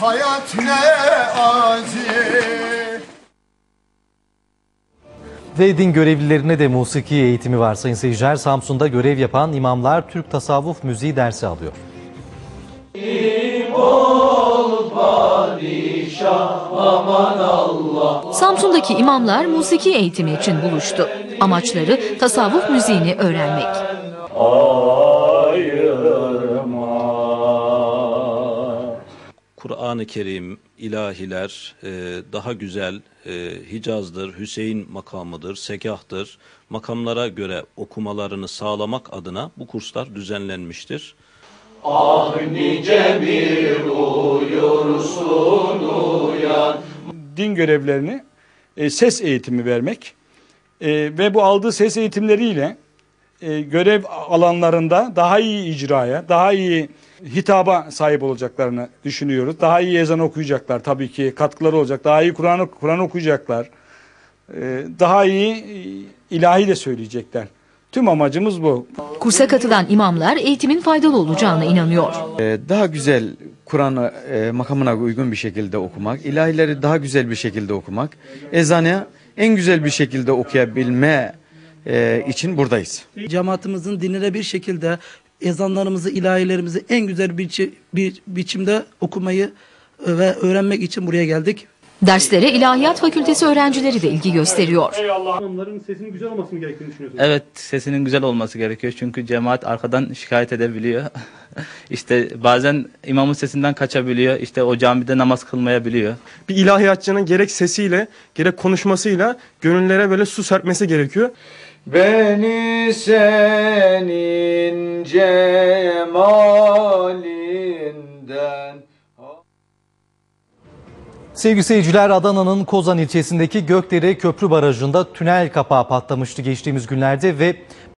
hayat ne acı Ve din görevlilerine de musiki eğitimi var sayın seyirciler. Samsun'da görev yapan imamlar Türk tasavvuf müziği dersi alıyor. Samsun'daki imamlar musiki eğitimi için buluştu. Amaçları tasavvuf müziğini öğrenmek. Kur'an-ı Kerim, ilahiler e, daha güzel e, Hicaz'dır, Hüseyin makamıdır, Segah'tır. Makamlara göre okumalarını sağlamak adına bu kurslar düzenlenmiştir. din görevlerini e, ses eğitimi vermek e, ve bu aldığı ses eğitimleriyle e, görev alanlarında daha iyi icraya, daha iyi hitaba sahip olacaklarını düşünüyoruz. Daha iyi ezan okuyacaklar tabii ki katkıları olacak. Daha iyi Kur'an Kur'an okuyacaklar. E, daha iyi e, ilahi de söyleyecekler. Tüm amacımız bu. Kursa katılan imamlar eğitimin faydalı olacağına inanıyor. Ee, daha güzel Kur'an'ı e, makamına uygun bir şekilde okumak, ilahileri daha güzel bir şekilde okumak, ezanı en güzel bir şekilde okuyabilme e, için buradayız. cemaatimizin dinine bir şekilde ezanlarımızı, ilahilerimizi en güzel bir, bir biçimde okumayı ve öğrenmek için buraya geldik. Derslere İlahiyat Fakültesi öğrencileri de ilgi gösteriyor. imamların sesinin güzel olması mı gerektiğini düşünüyorsunuz? Evet sesinin güzel olması gerekiyor çünkü cemaat arkadan şikayet edebiliyor. işte bazen imamın sesinden kaçabiliyor. İşte o camide namaz kılmayabiliyor. Bir ilahiyatçının gerek sesiyle gerek konuşmasıyla gönüllere böyle su serpmesi gerekiyor. Beni senin cemalinden Sevgili seyirciler Adana'nın Kozan ilçesindeki Gökdere Köprü Barajı'nda tünel kapağı patlamıştı geçtiğimiz günlerde ve